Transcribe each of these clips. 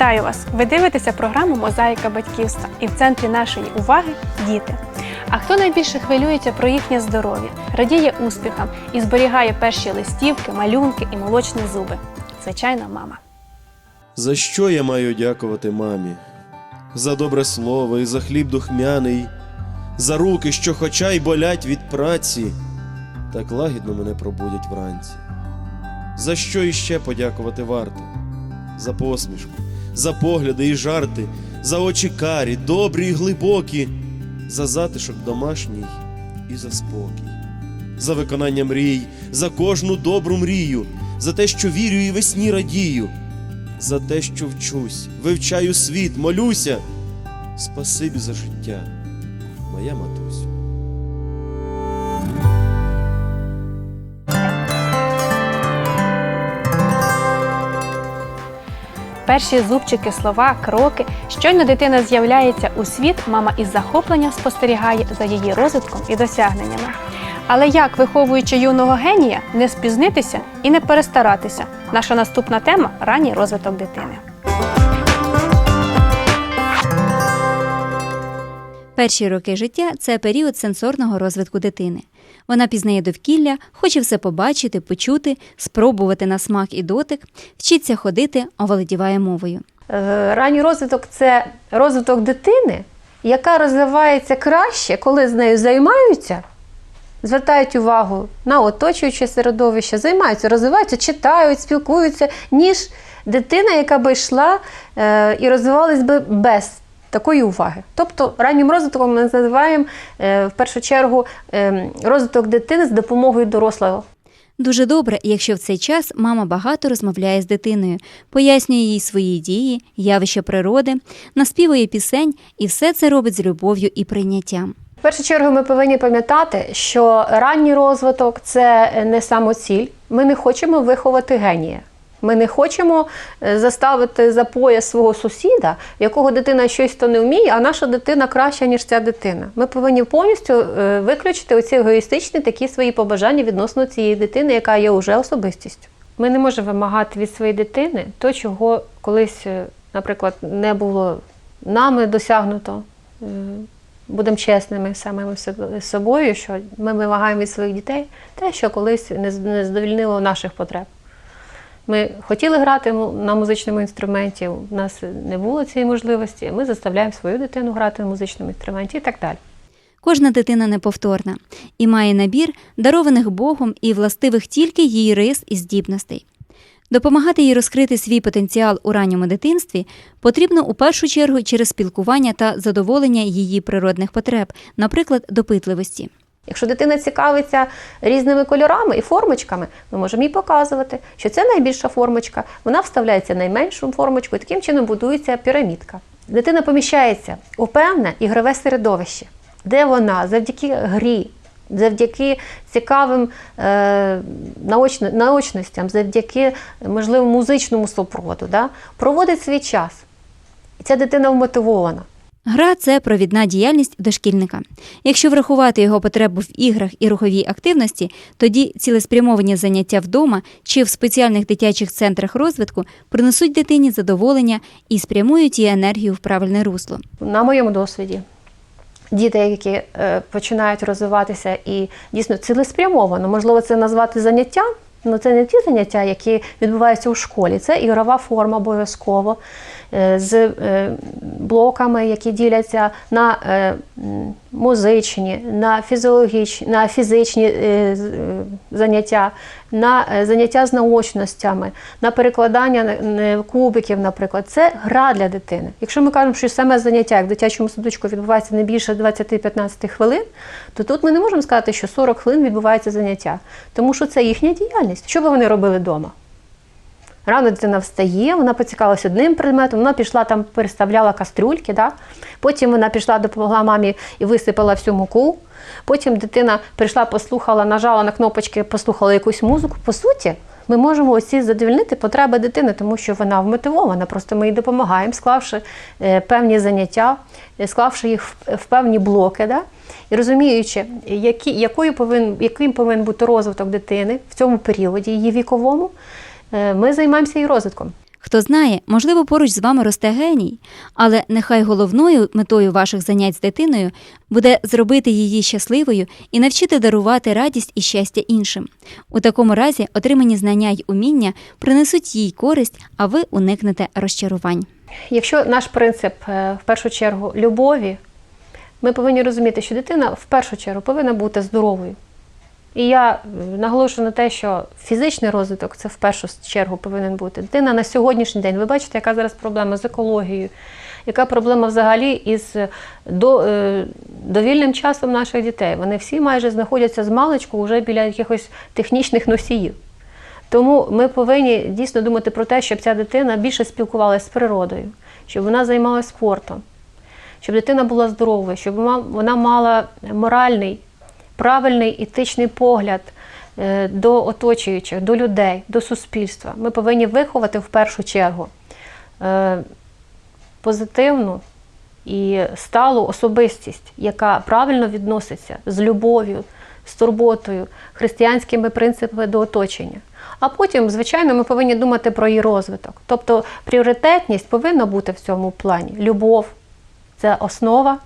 Вітаю вас! Ви дивитеся програму Мозаїка батьківства і в центрі нашої уваги діти. А хто найбільше хвилюється про їхнє здоров'я, радіє успіхам і зберігає перші листівки, малюнки і молочні зуби? Звичайно, мама. За що я маю дякувати мамі? За добре слово і за хліб духмяний, за руки, що хоча й болять від праці, так лагідно мене пробудять вранці. За що іще подякувати варто? За посмішку, за погляди і жарти, за очі карі, добрі й глибокі, за затишок домашній і за спокій, за виконання мрій, за кожну добру мрію, за те, що вірю і весні радію за те, що вчусь, вивчаю світ, молюся. Спасибі за життя, моя матусю. Перші зубчики, слова, кроки. Щойно дитина з'являється у світ, мама із захопленням спостерігає за її розвитком і досягненнями. Але як, виховуючи юного генія, не спізнитися і не перестаратися? Наша наступна тема ранній розвиток дитини. Перші роки життя це період сенсорного розвитку дитини. Вона пізнає довкілля, хоче все побачити, почути, спробувати на смак і дотик, вчиться ходити, оволодіває мовою. Е, Ранній розвиток це розвиток дитини, яка розвивається краще, коли з нею займаються, звертають увагу на оточуюче середовище, займаються, розвиваються, читають, спілкуються, ніж дитина, яка би йшла е, і розвивалась би без такої уваги. Тобто раннім розвитком ми називаємо е, в першу чергу е, розвиток дитини з допомогою дорослого. Дуже добре, якщо в цей час мама багато розмовляє з дитиною, пояснює їй свої дії, явища природи, наспівує пісень і все це робить з любов'ю і прийняттям. В першу чергу ми повинні пам'ятати, що ранній розвиток це не самоціль. Ми не хочемо виховати генія. Ми не хочемо е, заставити за пояс свого сусіда, якого дитина щось то не вміє, а наша дитина краща, ніж ця дитина. Ми повинні повністю е, виключити оці егоїстичні такі свої побажання відносно цієї дитини, яка є вже особистістю. Ми не можемо вимагати від своєї дитини то, чого колись, е, наприклад, не було нами досягнуто. Будемо чесними самими з собою, що ми вимагаємо від своїх дітей те, що колись не задовільнило наших потреб. Ми хотіли грати на музичному інструменті, у нас не було цієї можливості. Ми заставляємо свою дитину грати на музичному інструменті і так далі. Кожна дитина неповторна і має набір дарованих Богом і властивих тільки їй рис і здібностей. Допомагати їй розкрити свій потенціал у ранньому дитинстві потрібно у першу чергу через спілкування та задоволення її природних потреб, наприклад, допитливості. Якщо дитина цікавиться різними кольорами і формочками, ми можемо їй показувати, що це найбільша формочка, вона вставляється в найменшу формочку, і таким чином будується пірамідка. Дитина поміщається у певне ігрове середовище, де вона завдяки грі, завдяки цікавим е, наочно, наочностям, завдяки, можливо, музичному супроводу, да, проводить свій час. І ця дитина вмотивована. Гра це провідна діяльність дошкільника. Якщо врахувати його потребу в іграх і руховій активності, тоді цілеспрямовані заняття вдома чи в спеціальних дитячих центрах розвитку принесуть дитині задоволення і спрямують її енергію в правильне русло. На моєму досвіді діти, які е, починають розвиватися і дійсно цілеспрямовано, можливо, це назвати заняття. Ну, це не ті заняття, які відбуваються у школі. Це ігрова форма обов'язково з е, блоками, які діляться на е, музичні, на фізіологічні, на фізичні е, е, заняття, на е, заняття з наочностями, на перекладання е, кубиків, наприклад. Це гра для дитини. Якщо ми кажемо, що саме заняття, як в дитячому садочку відбувається не більше 20-15 хвилин, то тут ми не можемо сказати, що 40 хвилин відбувається заняття, тому що це їхня діяльність. Що би вони робили вдома? Рано дитина встає, вона поцікавилася одним предметом, вона пішла там, переставляла кастрюльки, да? потім вона пішла, допомогла мамі і висипала всю муку. Потім дитина прийшла, послухала, нажала на кнопочки, послухала якусь музику. По суті, ми можемо оці задовільнити потреби дитини, тому що вона вмотивована. Просто ми їй допомагаємо, склавши е, певні заняття, е, склавши їх в, певні блоки. Да? І розуміючи, які, якою повин, яким повинен бути розвиток дитини в цьому періоді, її віковому, ми займаємося її розвитком. Хто знає, можливо, поруч з вами росте геній, але нехай головною метою ваших занять з дитиною буде зробити її щасливою і навчити дарувати радість і щастя іншим. У такому разі отримані знання й уміння принесуть їй користь, а ви уникнете розчарувань. Якщо наш принцип е, в першу чергу любові, ми повинні розуміти, що дитина в першу чергу повинна бути здоровою. І я наголошую на те, що фізичний розвиток це в першу чергу повинен бути. Дитина на сьогоднішній день, ви бачите, яка зараз проблема з екологією, яка проблема взагалі із до, е, довільним часом наших дітей. Вони всі майже знаходяться з маличку вже біля якихось технічних носіїв. Тому ми повинні дійсно думати про те, щоб ця дитина більше спілкувалася з природою, щоб вона займалася спортом, щоб дитина була здоровою, щоб вона мала моральний, правильний етичний погляд е, до оточуючих, до людей, до суспільства. Ми повинні виховати в першу чергу е, позитивну і сталу особистість, яка правильно відноситься з любов'ю, з турботою, християнськими принципами до оточення. А потім, звичайно, ми повинні думати про її розвиток. Тобто пріоритетність повинна бути в цьому плані. Любов це основа,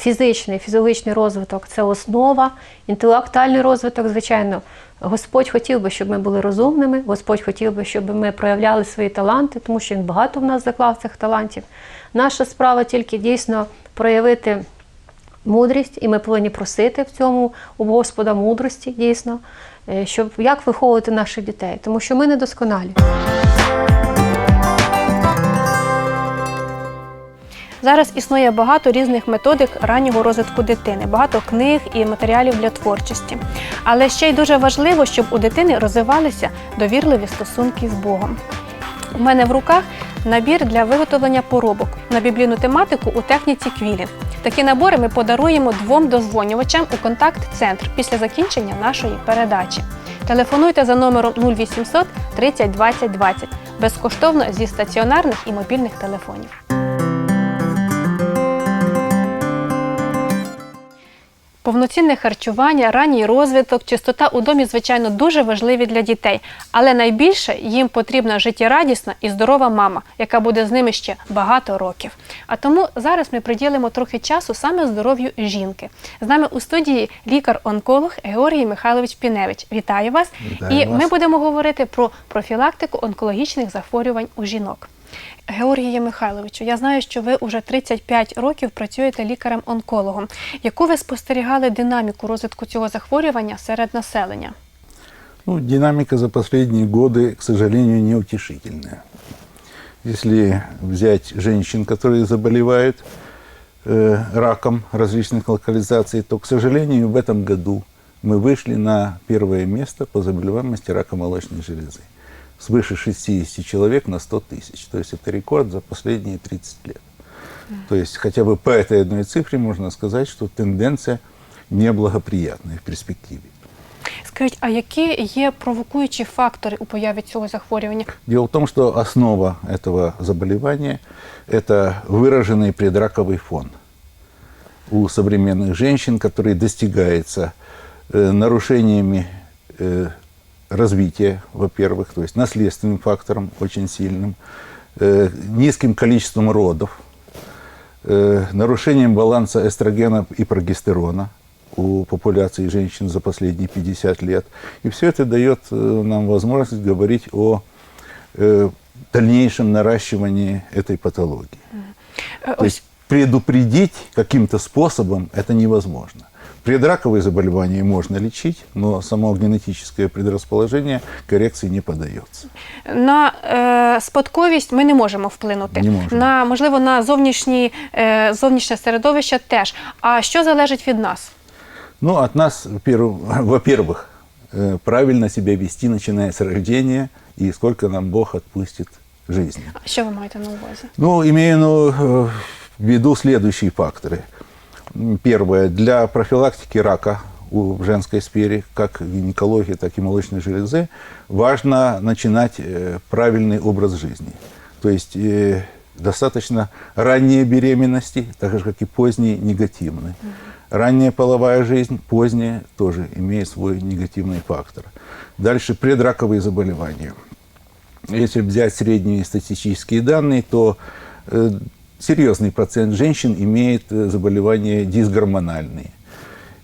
фізичний, фізіологічний розвиток це основа, інтелектуальний розвиток, звичайно. Господь хотів би, щоб ми були розумними, Господь хотів би, щоб ми проявляли свої таланти, тому що Він багато в нас заклав цих талантів. Наша справа тільки дійсно проявити мудрість, і ми повинні просити в цьому у Господа мудрості, дійсно, е, щоб як виховувати наших дітей, тому що ми недосконалі. Зараз існує багато різних методик раннього розвитку дитини, багато книг і матеріалів для творчості. Але ще й дуже важливо, щоб у дитини розвивалися довірливі стосунки з Богом. У мене в руках набір для виготовлення поробок на біблійну тематику у техніці квілінг. Такі набори ми подаруємо двом дозвонювачам у контакт-центр після закінчення нашої передачі. Телефонуйте за номером 0800 30 20 20 безкоштовно зі стаціонарних і мобільних телефонів. Повноцінне харчування, ранній розвиток, чистота у домі, звичайно, дуже важливі для дітей, але найбільше їм потрібна життєрадісна і здорова мама, яка буде з ними ще багато років. А тому зараз ми приділимо трохи часу саме здоров'ю жінки. З нами у студії лікар-онколог Георгій Михайлович Піневич. Вітаю вас! Вітаю і вас. ми будемо говорити про профілактику онкологічних захворювань у жінок. Георгія Михайловичу, я знаю, що ви вже 35 років працюєте лікарем-онкологом. Яку ви спостерігали динаміку розвитку цього захворювання серед населення? Ну, динамика за последние годы, к сожалению, неутешительная. Если взять женщин, которые заболевают э, раком различных локализаций, то, к сожалению, в этом году мы вышли на первое место по заболеваемости рака молочной железы. Свыше 60 человек на 100 тысяч. То есть это рекорд за последние 30 лет. То есть хотя бы по этой одной цифре можно сказать, что тенденция неблагоприятная в перспективе. Скажіть, а які є провокуючі фактори у появі цього захворювання? Дело в том, что основа этого заболевания – это выраженный предраковый фон у современных женщин, который достигается э, нарушениями э, развития, во-первых, то есть наследственным фактором очень сильным, э, низким количеством родов, э, нарушением баланса эстрогена и прогестерона у популяции женщин за последние 50 лет. И все это дает э, нам возможность говорить о э, дальнейшем наращивании этой патологии. То есть предупредить каким-то способом это невозможно. Предраковые заболевания можно лечить, но само генетическое предрасположение коррекции не поддается. На е, спадковість ми не можемо вплинути. Не можемо. На можливо на зовнішні, е, зовнішнє середовище теж. А що залежить від нас? Ну, от нас, перв- во-первых, э, правильно себя вести, начиная с рождения, и сколько нам Бог отпустит жизни. Що ви маєте на увазі? Ну, имею ну, э, в виду следующие факторы. Первое. Для профилактики рака у- в женской сфере, как гинекологии, так и молочной железы, важно начинать э, правильный образ жизни. То есть э, достаточно ранние беременности, так же, как и поздние, негативные. Ранняя половая жизнь, поздняя, тоже имеет свой негативный фактор. Дальше предраковые заболевания. если взять средние статистические данные, то э, серьезный процент женщин имеет э, заболевания дисгормональные.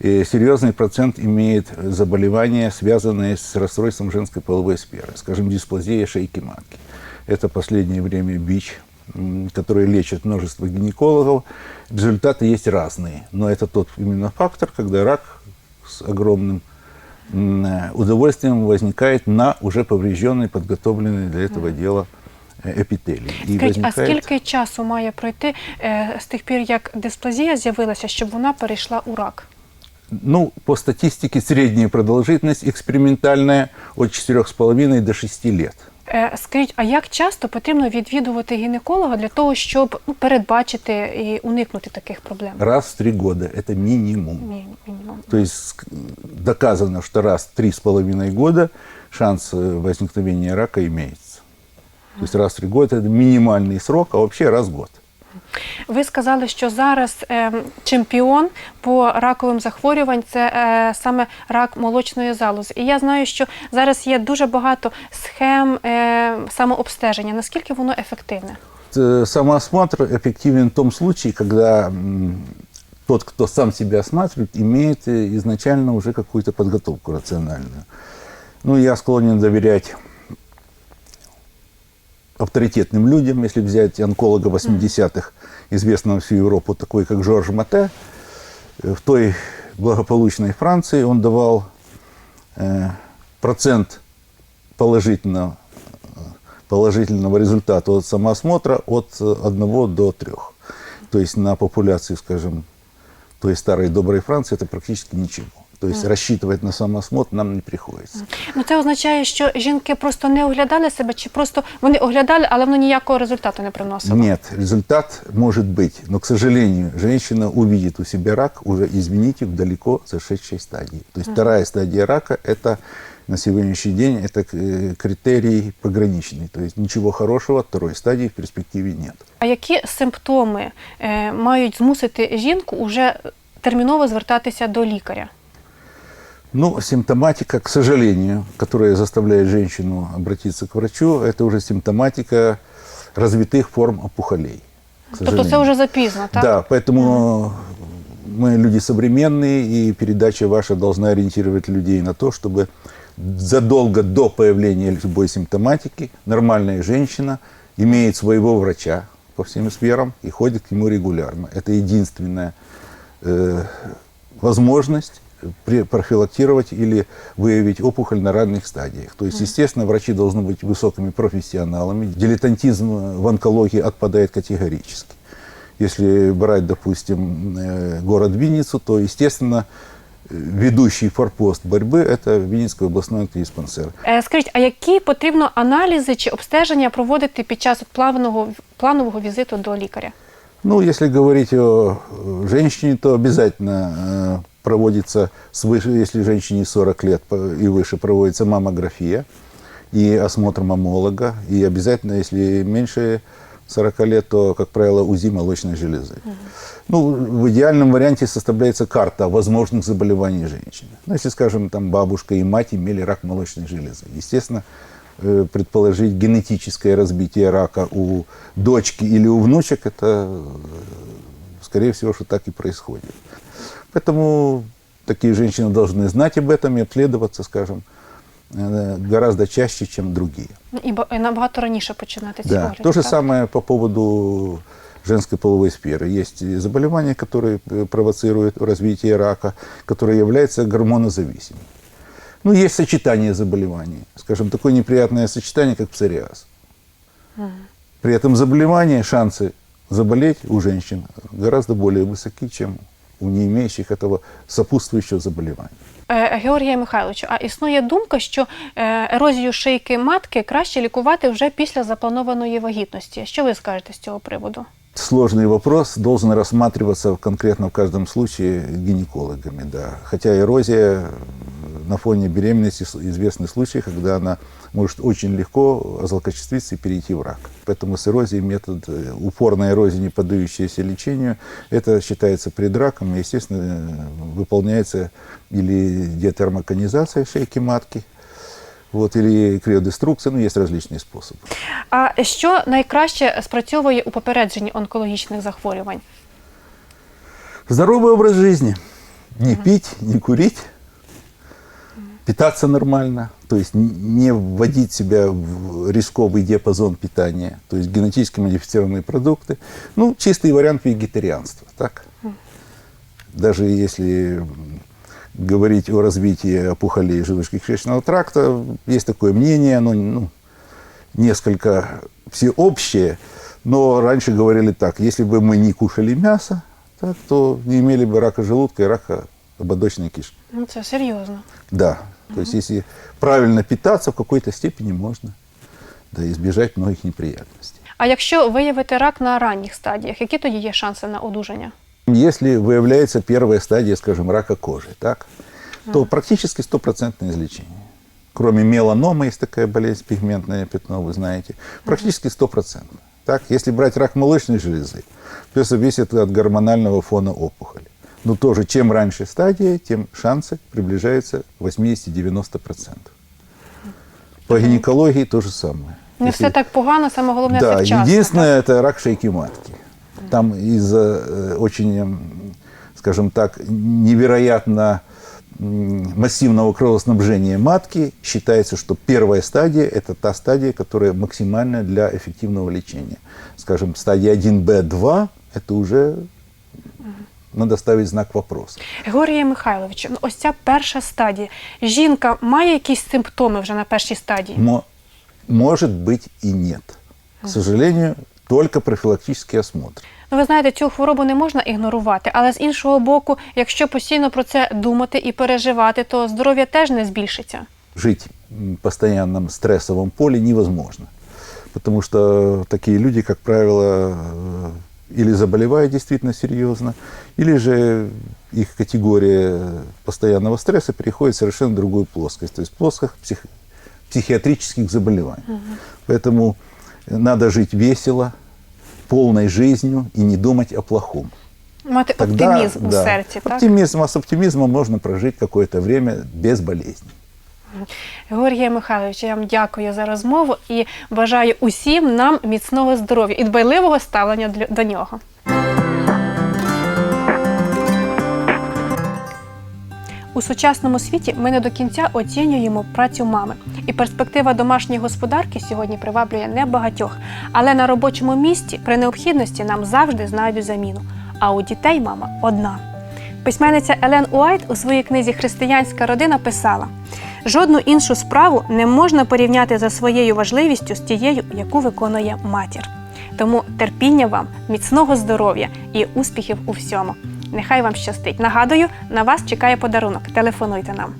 И серьезный процент имеет заболевания, связанные с расстройством женской половой сферы, скажем, дисплазия шейки матки. Это последнее время бич, который лечит множество гинекологов. Результаты есть разные, но это тот именно фактор, когда рак с огромным э, удовольствием возникает на уже поврежденной, подготовленной для этого дела э, эпителии. И Скажіть, а возникает- скільки часу має пройти е, з тих пір, як дисплазія з'явилася, щоб вона перейшла у рак? Ну, по статистике, средняя продолжительность экспериментальная от 4,5 до 6 лет. Е, Скажіть, а як часто потрібно відвідувати гінеколога для того, щоб ну, передбачити і уникнути таких проблем? Раз в три года – это минимум. Мі- мінімум. То есть ск- доказано, что раз в три с половиной года шанс э, возникновения рака имеется. То есть раз в три года – это минимальный срок, а вообще раз в год. Ви сказали, що зараз е, чемпіон по раковим захворювань це е, саме рак молочної залози. І я знаю, що зараз є дуже багато схем е, самообстеження. Наскільки воно ефективне? Э, Самоосмотр эффективен в том случае, когда м, тот, кто сам себя осматривает, имеет э, изначально уже какую-то подготовку рациональную. Ну, я склонен доверять авторитетным людям, если взять онколога 80-х, известного всю Европу, такой как Жорж Мате, э, в той благополучной Франции он давал э, процент положительного, положительного результата от самоосмотра от 1 до 3. То есть на популяции, скажем, той старой доброй Франции это практически ничего. То есть рассчитывать на самоосмотр нам не приходится. Ну це означає, що жінки просто не оглядали себе, чи просто вони оглядали, але воно ніякого результату не приносило. Нет, результат может быть, но, к сожалению, женщина увидит у себя рак уже, извините, в далеко зашедшей стадии. То есть вторая стадия рака – это на сегодняшний день это э, критерий пограничный. То есть ничего хорошего от второй стадии в перспективе нет. А які симптоми е, мають змусити жінку уже терміново звертатися до лікаря? Ну, симптоматика, к сожалению, которая заставляет женщину обратиться к врачу, это уже симптоматика развитых форм опухолей. Тобто це вже запізно, так? Да, поэтому мы люди современные, и передача ваша должна ориентировать людей на то, чтобы задолго до появления любой симптоматики нормальная женщина имеет своего врача по всем сферам и ходит к нему регулярно. Это единственная э, возможность профилактировать или выявить опухоль на ранних стадиях. То есть, естественно, врачи должны быть высокими профессионалами. Дилетантизм в онкологии отпадает категорически. Если брать, допустим, э, город Винницу, то, естественно, э, ведущий форпост борьбы – это Винницкий областной онкодиспансер. Е, Скажіть, а які потрібно аналізи чи обстеження проводити під час от планового, планового візиту до лікаря? Ну, если говорить о э, женщине, то обязательно э, проводится, свыше, если женщине 40 лет и выше, проводится маммография и осмотр маммолога. И обязательно, если меньше 40 лет, то, как правило, УЗИ молочной железы. Ну, в идеальном варианте составляется карта возможных заболеваний женщины. Ну, если, скажем, там бабушка и мать имели рак молочной железы. Естественно, э, предположить генетическое разбитие рака у дочки или у внучек, это, э, скорее всего, что так и происходит. Поэтому такие женщины должны знать об этом и обследоваться, скажем, э, гораздо чаще, чем другие. Ну, І ба- і набагато раніше починати ці Да. огляди. То же так? самое по поводу женской половой сферы. Есть и заболевания, которые э, провоцируют развитие рака, которые являются гормонозависимыми. Ну, есть сочетание заболеваний. Скажем, такое неприятное сочетание, как псориаз. При этом заболевание, шансы заболеть у женщин гораздо более высоки, чем у не имеющих этого сопутствующего заболевания. Е, Георгія Михайловичу, а існує думка, що е, ерозію шийки матки краще лікувати вже після запланованої вагітності. Що ви скажете з цього приводу? Сложный вопрос должен рассматриваться в- конкретно в каждом случае гинекологами. Да. Хотя эрозия э, на фоне беременности с- известны случаи, когда она может очень легко озлокочествиться и перейти в рак. Поэтому с эрозией метод э, упорной эрозии, не поддающейся лечению, это считается предраком и, естественно, э, выполняется или детермоконизация шейки матки, вот, или криодеструкция, ну, есть различные способы. А що найкраще спрацьовує у попередженні онкологічних захворювань? Здоровый образ жизни. Не пить, не курить, питаться нормально, то есть не вводить себя в рисковый диапазон питания, то есть генетически модифицированные продукты. Ну, чистый вариант вегетарианства, так? Даже если говорить о развитии опухолей желудочно-кишечного тракта, есть такое мнение, оно ну, несколько всеобщее, но раньше говорили так, если бы мы не кушали мясо, так, то не имели бы рака желудка и рака ободочной кишки. Ну це серйозно. Да, то есть если правильно питаться, в какой-то степени можно да, избежать многих неприятностей. А якщо виявити рак на ранніх стадіях, які тоді є шанси на одужання? Если выявляется первая стадия, скажем, рака кожи, так, то практически стопроцентное излечение. Кроме меланомы, есть такая болезнь, пигментное пятно, вы знаете, практически стопроцентно. Так, если брать рак молочной железы, то это зависит от гормонального фона опухоли. Но тоже, чем раньше стадия, тем шансы приближаются к 80-90%. По гинекологии то же самое. Не Если- все так погано, саме головне да, це вчасно. единственное это рак шейки матки. Там из-за э, очень, скажем так, невероятно массивного кровоснабжения матки считается, что первая стадия – это та стадия, которая максимальная для эффективного лечения. Скажем, стадия 1Б2 – это уже надо ставить знак вопроса. Георгія Михайловичу, ну ось ця перша стадія. Жінка має якісь симптоми вже на першій стадії? Мо- может быть и нет. К сожалению, только профилактический осмотр. Ну, ви знаєте, цю хворобу не можна ігнорувати, але з іншого боку, якщо постійно про це думати і переживати, то здоров'я теж не збільшиться. жить в постоянном стрессовом поле невозможно. Потому что такие люди, как правило, э, или заболевают действительно серьезно, или же их категория постоянного стресса переходит в совершенно другую плоскость, то есть плоскость псих- психиатрических заболеваний. Поэтому надо жить весело, полной жизнью и не думать о плохом. Тогда, оптимізм у да, серці, так? оптимизм, а с оптимизмом можно прожить какое-то время без болезней. Георгія Михайловичу, я вам дякую за розмову і бажаю усім нам міцного здоров'я і дбайливого ставлення до нього. У сучасному світі ми не до кінця оцінюємо працю мами, і перспектива домашньої господарки сьогодні приваблює небагатьох. Але на робочому місці при необхідності нам завжди знайдуть заміну. А у дітей мама одна. Письменниця Елен Уайт у своїй книзі Християнська родина писала: жодну іншу справу не можна порівняти за своєю важливістю з тією, яку виконує матір. Тому терпіння вам, міцного здоров'я і успіхів у всьому. Нехай вам щастить. Нагадую, на вас чекає подарунок. Телефонуйте нам.